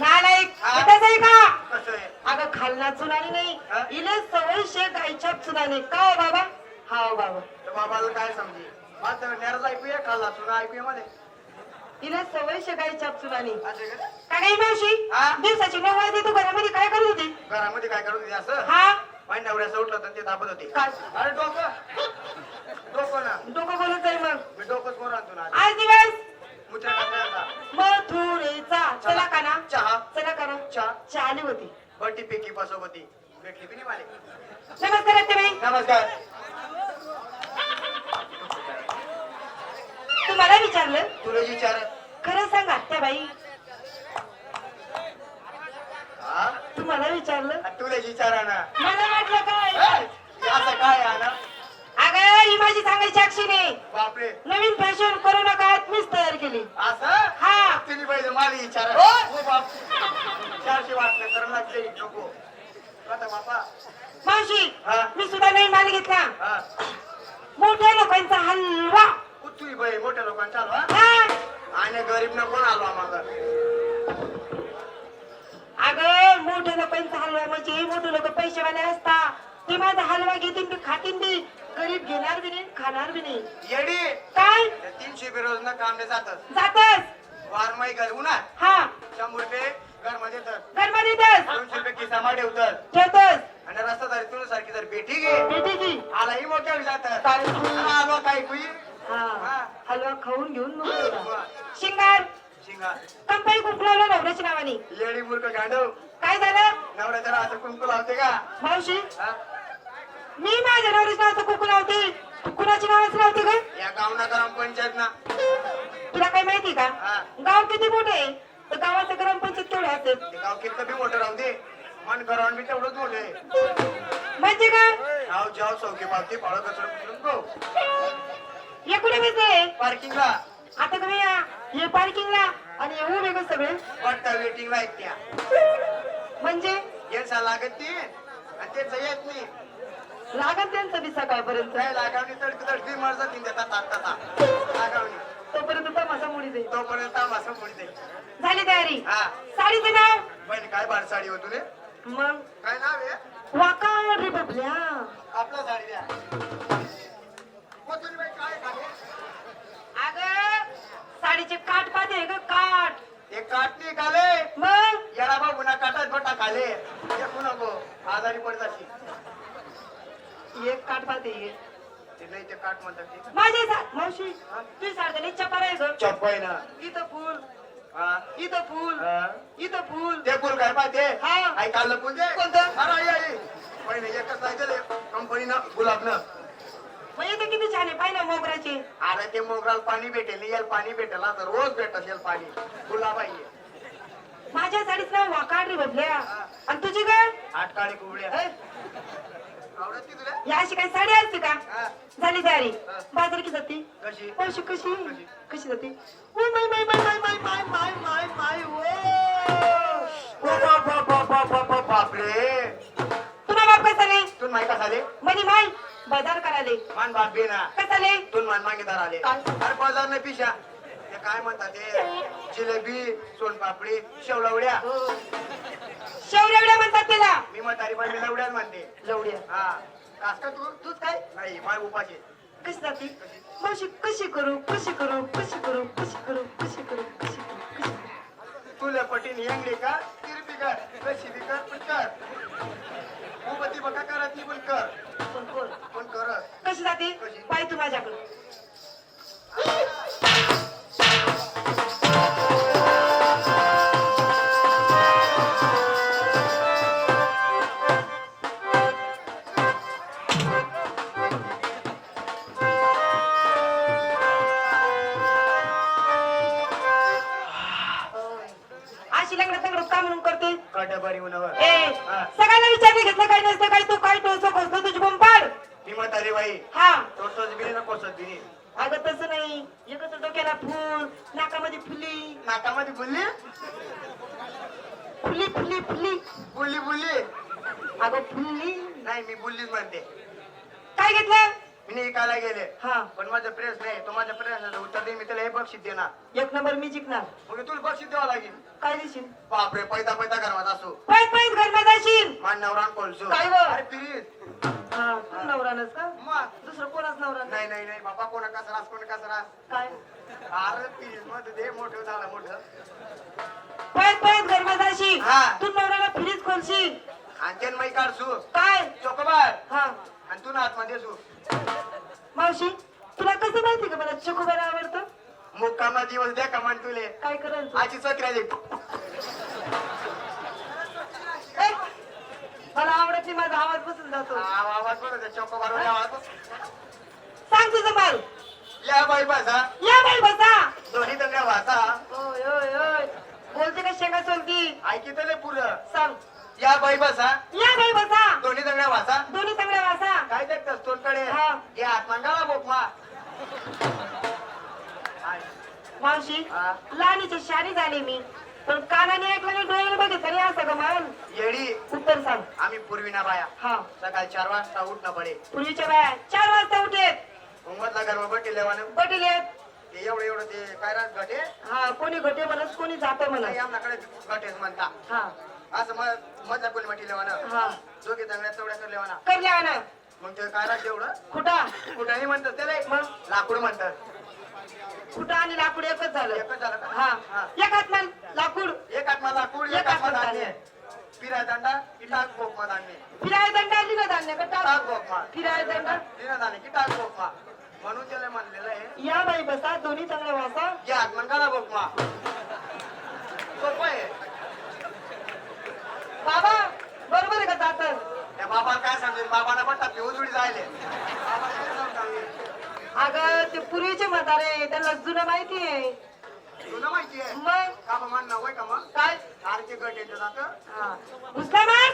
नालायक हा? इथंच आहे का कसं आहे? अगं खालना चुनानी नाही? इले सवय शे गायच्या चुनाने का हो बाबा? हा हो बाबा. बाबाला काय समजे? माझं नेरच ऐकूया खाल्ला तुला ऐकूया मध्ये. इले सवय शे गायच्या चुनाने असं आहे का? का काही मावशी? दिवसाची नऊ वाजले तू घरामध्ये काय करत होती? घरामध्ये काय करत होती असं? हा? माझ्या नवऱ्याचं उठलं तर ते दाबत होते. काय? अरे डोकं! डोकं ना. डोकं बोलत जाईल मग. मी डोकंच कोण चहा आली होती. बटी पेकी पसोबती भेटली बी नाही माले? नमस्कार नमस्कार. तुम्हाला विचारलं? तुला विचार खरं सांग आत्या बाई. हा तुम्हाला विचारलं? तुला विचारा ना. मला वाटलं काय? असं काय अगं माझी बापरे. नवीन फॅशन कोरोना काळात मीच तयार केली. असं? हा. तिने पाहिजे मला विचारा. हो. हो बाप. चारशे वाटलं तर लागते नको. आता बापा. मावशी. मी सुद्धा नवीन माल घेतला. हा. मोठ्या लोकांचा हलवा. कुठली बाई मोठ्या लोकांचा आलो हा? हा आणि गरीब न कोण आलो आम्हाला अगं मोठ्या लोकांचा हलवा म्हणजे मोठे लोक पैसेवाले असतात. ते माझा हलवा घेतील मी खातील बी. गरीब घेणार बी नाही खाणार बी नाही. येडी. काय? त्या तीनशे बेरोज न कामले जातात जातस वारमाई घर उन्हात हा. शंभर रुपये घरमध्ये तर घरमा देतस दोनशे रुपये किसामा ठेवतात. ठेवतस. आणि रस्ता दारी तुला सारखी जर बेठी घे. भेटी की आलाही मोठ्या जातात. काय? आलो काय कुई हा. हलवा खाऊन घेऊन व्हा. वा. शिंगार. शिंगा कंपनी कुंकलावला नवऱ्याच्या नावाने. येडी मूर्ख गांडव. काय झालं? नवऱ्याच्या असं कुंकू लावते का? मावशी? हा? मी माझ्या नवऱ्याच्या नावाचं कुकू लावते. कुणाची नावाचं लावते का या गावना ग्रामपंचायत ना. तुला काय माहिती का? हा. गाव किती मोठे आहे? तर गावाचं ग्रामपंचायत केवढं असेल? ते गाव कितकं बी मोठं राहू दे. मन तेवढंच म्हणजे काय जाव चौकी पावती फाळं कचरा कुचरून गो हे कुठे बसले? पार्किंगला. आता तुम्ही या- हे पार्किंगला. आणि हे उभे का सगळे? पट्टा वेटिंगला आहेत त्या. म्हणजे? यांचा लागत नाही. आणि त्यांचं येत नाही. लागत त्यांचं बी सकाळपर्यंत काय लागावणी तडकी तडकी मर जातील देतात आता लागावणी तोपर्यंत तमाशा मुली जाईल तोपर्यंत मासं पुढे झाली तयारी. हा. साडीचं नाव? बहीण काय बार साडी होतो रे? मग? काय नाव आहे? वाका रे बबल्या. आपला साडी द्या. बाई काय खाते? अग साडीचे काठ पाहते ग काठ ते काट निघाले मग? येडा बाबू ना काटात बटा खाले. नको. आजारी पडत अशी एक काठ पाहते एक. ते नाही ते काट म्हणतात ते. माझे सा- मावशी तुझी साडीला चपार आहे ग चप्पय ना. इथं फुल. हा? इथं फुल. हा. इथं फुल. ते फुल काय पाहिजे हा. आई काढलं फुल दे. कोणतं? अरे आई आई. पहिले एकच नाही दिले कंपनीनं गुलाबनं. मग इथं किती छान आहे. पाहिजे मोगऱ्याचे. अरे ते मोगराला पाणी भेटेल. याला पाणी भेटेल. आता रोज भेटत याला पाणी. गुलाब आहे माझ्या साडीचं नाव वाकाड रे बबल्या आणि तुझी काय? आठ काळे कुबड्या या अशी साडी असते का? हा. झाली तयारी हा. बाजार की जाते. कशी? पैसे कशी? कशी? जाते? Oh my my my my my my my my my oh. बापरे. तुला बाप कसा नाही तू माहिती का झाले म्हणे माय बाजार कराले मान बाप बे ना. कसा नाही तू मान मागेदार आले? अरे बाजार नाही पिशा. ते काय म्हणतात ते जिलेबी सोनपापडी शेवलवड्या. शेवरेवड्या म्हणतात त्याला. मी म्हातारी पण मी लवड्याच म्हणते. लवड्या. हा. कास का तू? तूच काय? नाही माय उपाशी. कशी जाते? मावशी कशी करू? कशी करू? कशी करू? कशी करू? कशी करू? कशी करू? कशी करू? तुला पटीन येंगली का तिरपी कर कशी बी कर पण कर. लग्नात लग्नात का म्हणून करते कटबारी उन्हावर. ए हा. सगळ्यांना विचारले घेतलं काय नसतं काय तू काय टोचो खोसतो तुझी बोंब पाड मी म्हातारी बाई. हा. टोटोच बी ना कोसत बी नाही. अगं तसं नाही. एकच डोक्याला फुल नाकामध्ये फुली. नाकामध्ये बोलली फुली फुली फुली. बोलली बोलली अगं फुल्ली नाही मी बोललीच म्हणते. काय घेतलं? मी ऐकायला गेले. हा. पण माझं प्रेस नाही तो माझ्या प्रश्नाचं उत्तर दे मी त्याला हे बक्षीस देणार. एक नंबर मी जिंकणार. मग तुला बक्षीस द्यावं लागेल. काय देशील? बापरे पैदा पैदा घरात असो. पैत पैत घर जाशील मान नवरान कोलसो काय व? अरे पिरीत. हा तू नवरानच का? मग. दुसरं कोणाच नवरा नाही? नाही नाही नाही बाबा कोणा कसा कोण कसा काय? अरे पिरीत मध्ये दे मोठं झालं मोठं. पैत पैत घर जाशील हा. तू नवऱ्याला फिरीच खोलशील. आणखीन मै काढसू काय? चोकोबार हा. आणि तू ना आतमध्ये सू मावशी तुला कसं माहिती का मला चकोबार आवडतं? मुक्कामा दिवस द्या कमान तुले काय करायचं आजी चक्र्या दे. ए, मला आवडत नाही माझा आवाज बसून जातो. आवाज बघ चोकोबार आवाज सांग तुझं माल या बाई बसा. या बाई बसा. दोन्ही दंड्या वाचा. ओय ओय ओय. बोलते का शेंगा चोलती ऐकी तर पुरं. सांग. या बाई बसा. या बाई बसा. दोन्ही दंड्या वाचा. दोन्ही चांगल्या वासा काय तोंडकडे हा. हे आत्मांगाला बोकमा मावशी. लहानीची शारी झाली मी. पण कानाने ऐकलं आणि डोळ्याने बघितलं तरी असं का माल येडी. उत्तर सांग. आम्ही पूर्वीना बाया. हा. सकाळी चार वाजता उठणं पडे. पूर्वीच्या बाया चार वाजता उठेत. बटी लेवानं बटील येत ते एवढं एवढं ते काय राहत गटे हा कोणी घटे म्हणत कोणी जात म्हणत. नाही आमच्याकडे गटेच म्हणता. हा. असं मग मजा कोणी हा. दोघे चांगल्या चवड्या कर लेवाना करल्या ना मग ते काय राहत एवढं? कुठा? कुठंही म्हणतात त्याला मग? लाकूड म्हणतात. कुठं आणि लाकूड एकच झालं. एकच झालं का? हा. हा. एक हात माल लाकूड. एक आत्मा लाकूड एक आत्मा धान्य. पिरा दांडा की टाक बोकमा धान्य? फिराय दंडा लिहिलं धान्य का टाक? बोकमा फिराय दंडा लिना धान्य की टाक बोकमा म्हणून त्याला म्हणलेलं आहे या बाई बसा दोन्ही चांगल्या वासा. की आत्मंगाला बोकमा सोपं आहे बाबा बरोबर आहे का जात बाबाला काय सांगेल? बाबाला पण टाकली उजळी जायले. बाबा? अगं ते पूर्वीचे म्हातारे त्यांना जुनं माहिती आहे. तुला माहिती आहे? मग? का बाबा म्हणणं होय का मग? काय? सारखे गट येते जातं हा. ना